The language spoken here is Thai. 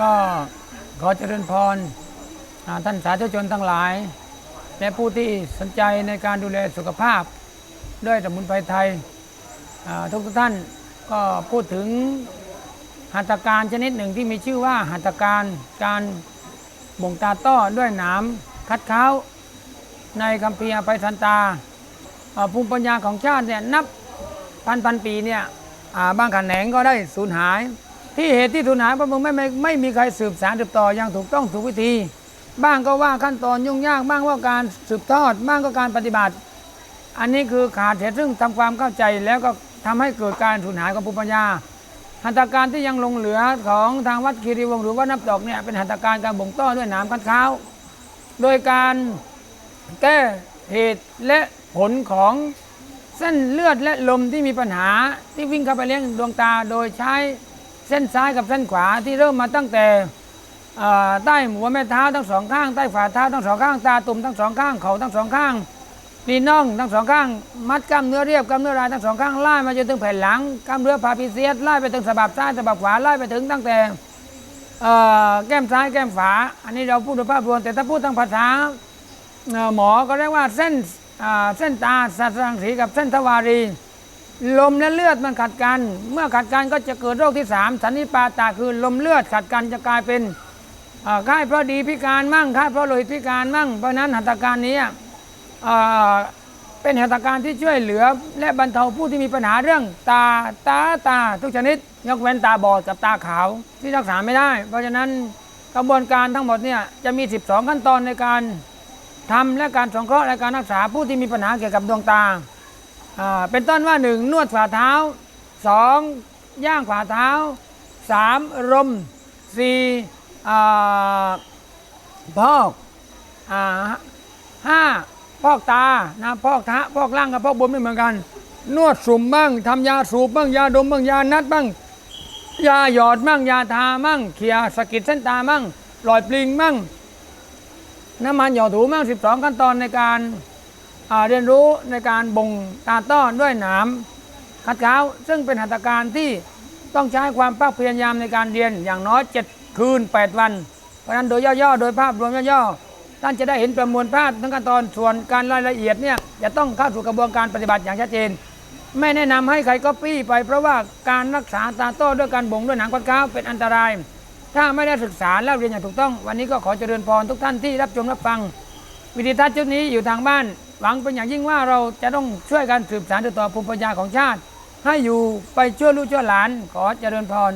ก็ขอเจริญพรท่านสาธุชนทั้งหลาย และผู้ที่สนใจในการดูแลสุขภาพ ด้วยสมุนไพรไทยทุกท่านก็พูดถึงหัตถการชนิดหนึ่งที่มีชื่อว่าหัตถการการบ่งตาต้อด้วยหนามคัดเขาในคัมภีอภัยสันตาภูมิปัญญาของชาติเนี่ยนับพันพันปีเนี่ยอ่าบางแขนงก็ได้สูญหาย ที่เหตุที่สูญหายพระมึงไม่ไม่ไม่มีใครสืบสานสืบต่ออย่างถูกต้องถูกวิธี บ้างก็ว่าขั้นตอนยุ่งยากบ้างว่าการสืบทอดบ้างก็การปฏิบัติ อันนี้คือขาดเหตุซึ่งทำความเข้าใจแล้วก็ทำให้เกิดการสูญหายของภูมิปัญญา หัตถการที่ยังลงเหลือของทางวัดคีรีวงศ์หรือว่านับดอกเนี่ยเป็นหัตถการการบ่งต้อด้วยหนามคัดข้าวโดยการแก้เหตุและผลของเส้นเลือดและลมที่มีปัญหาที่วิ่งเข้าไปเลี้ยงดวงตาโดยใช้ เส้นซ้ายกับเส้นขวาที่เริ่มมาตั้งแต่ใต้หัวแม่เท้าทั้งสองข้างใต้ฝ่าเท้าทั้งสองข้างตาตุ่มทั้งสองข้างเขาทั้งสองข้างปีน่องทั้งสองข้าง มัดกล้ามเนื้อเรียบกล้ามเนื้อรายทั้งสองข้างไล่มาจนถึงแผ่นหลังกล้ามเนื้อพาพิเซียสไล่ไปถึงสะบับซ้ายสะบับขวาไล่ไปถึงตั้งแต่แก้มซ้ายแก้มฝาอันนี้เราพูดโดยภาพรวมแต่ถ้าพูดทางภาษาหมอก็เรียกว่าเส้นเส้นตาสัตว์รังสีกับเส้นทวารี ลมและเลือดมันขัดกัน เมื่อขัดกันก็จะเกิดโรคที่สามสันนิปาตาคือลมเลือดขัดกันจะกลายเป็นค่ายเพราะดีพิการมั่งค่ายเพราะโลหิตพิการมั่ง เพราะนั้นหัตถการนี้เป็นหัตถการที่ช่วยเหลือ และบรรเทาผู้ที่มีปัญหาเรื่องตาตาตาทุกชนิด ยกเว้นตาบอดกับตาขาวที่รักษาไม่ได้ เพราะฉะนั้นกระบวนการทั้งหมดเนี่ยจะมี 12 ขั้นตอนในการทำและการสงเคราะห์และการรักษาผู้ที่มีปัญหาเกี่ยวกับดวงตา เป็นต้นว่าหนึ่งนวดฝ่าเท้าสองย่างฝ่าเท้าสามรมสี่พอกห้าพอกตานะพอกทะพอกล่างกับพอกบนไม่เหมือนกัน นวดสุ่มบ้างทำยาสูบบ้างยาดมบ้างยานัดบ้างยาหยอดบ้างยาทาบ้างเขียสกิดเส้นตาบ้างลอยปลิงบ้างน้ำมันหยอดถูบ้าง12 ขั้นตอนในการ เรียนรู้ในการบ่งตาต้อนด้วยหนามคัดเท้าซึ่งเป็นหัตถการที่ต้องใช้ความภาคพยายามในการเรียนอย่างน้อย 7 คืน 8 วัน เพราะนั้นโดยย่อๆ โดยภาพรวมย่อๆท่านจะได้เห็นประมวลภาพทั้งขั้นตอนส่วนการรายละเอียดเนี่ยจะต้องเข้าสู่กระบวนการปฏิบัติอย่างชัดเจน ไม่แนะนำให้ใครก็ปี้ไป เพราะว่าการรักษาตาต้อด้วยการบ่งด้วยหนังคัดเท้าเป็นอันตราย ถ้าไม่ได้ศึกษาแล้วเรียนอย่างถูกต้อง วันนี้ก็ขอเจริญพรทุกท่านที่รับชมรับฟัง วิดีทัศน์ชุดนี้อยู่ทางบ้าน หวังเป็นอย่างยิ่งว่าเราจะต้องช่วยกันสืบสานต่อภูมิปัญญาของชาติ ให้อยู่ไปช่วยลูกช่วยหลานขอเจริญพร